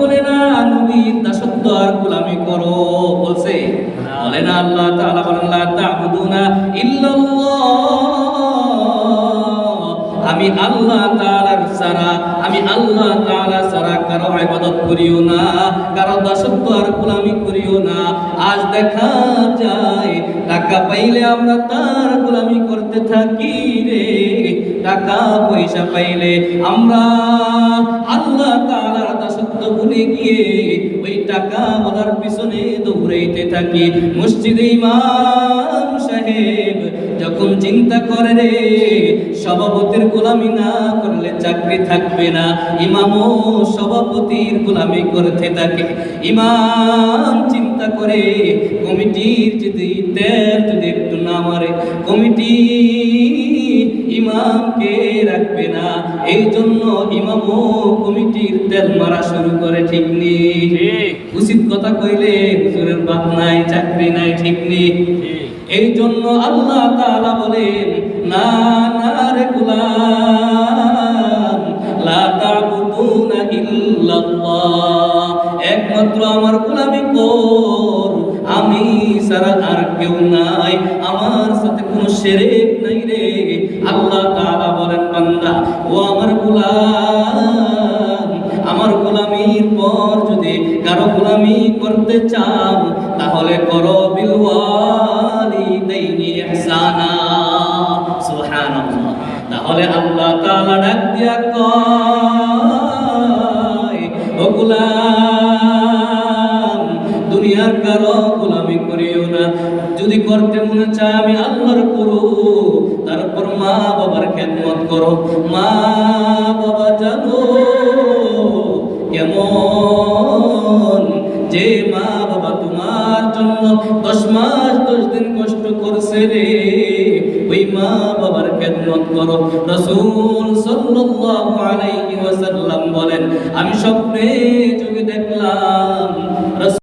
বলে না নবীর দাসত্ব আর গোলামি করো। বলছে, বলে না আল্লাহ তাআলা বলেন লা তা'বুদুনা ইল্লাল্লাহ। আমি আল্লাহ তাআলার ছাড়া, আমি আল্লাহ তাআলা ছাড়া কারও ইবাদত করিও না, কারও দাসত্ব আর গোলামি করিও না। আজ দেখা যায় টাকা পাইলে আমরা তার গোলামি করতে থাকি রে। টাকা পয়সা পাইলে আমরা আল্লাহ তাআলার দাসত্ব ভুলে গিয়ে ওই টাকা বলার পিছনে দৌড়াইতে থাকি। মসজিদে ইমাম সাহেব যখন চিন্তা করে রে, সভাপতির গোলামি না করলে চাকরি থাকবে না। ইমামও সভাপতির গোলামি করতে থাকে। ইমাম চিন্তা করে কমিটির যদি তেল যদি একটু না মারে কমিটি ইমামকে রাখবে না। এই জন্য ইমামও কমিটির তেল মারা শুরু করে ঠিক নেই। উচিত কথা কইলে হুজুরের বাপ নাই চাকরি নাই ঠিক নেই। এই জন্য আল্লাহ তাআলা বলেন না একমাত্র আমার গোলামি কর। আমি সারা আর কেউ নাই। আমার সাথে কোনো শিরক নাই রে। আল্লাহ তাআলা বলেন, বান্দা, ও আমার গোলাম, আমার গোলামির পর যদি কারও গোলামি করতে চাও, তাহলে করো বিল ওয়ালিদাইনি ইহসানা। সুবহানাল্লাহ। তাহলে আল্লাহ তাআলা ডাক দিয়া কয় দুনিয়ার কারও গোলামি করিও না। যদি করতে মনে চায়, আমি আল্লাহর করু তারপর মা বাবার খেদমত করো মা বাবা জানো কেমন? যে মা বাবা তোমার জন্য দশ মাস, দশ দিন কষ্ট করছে রে, ওই মা বাবার খেদমত করো। রসুল সাল্লাল্লাহু বলেন, আমি স্বপ্নে যোগে দেখলাম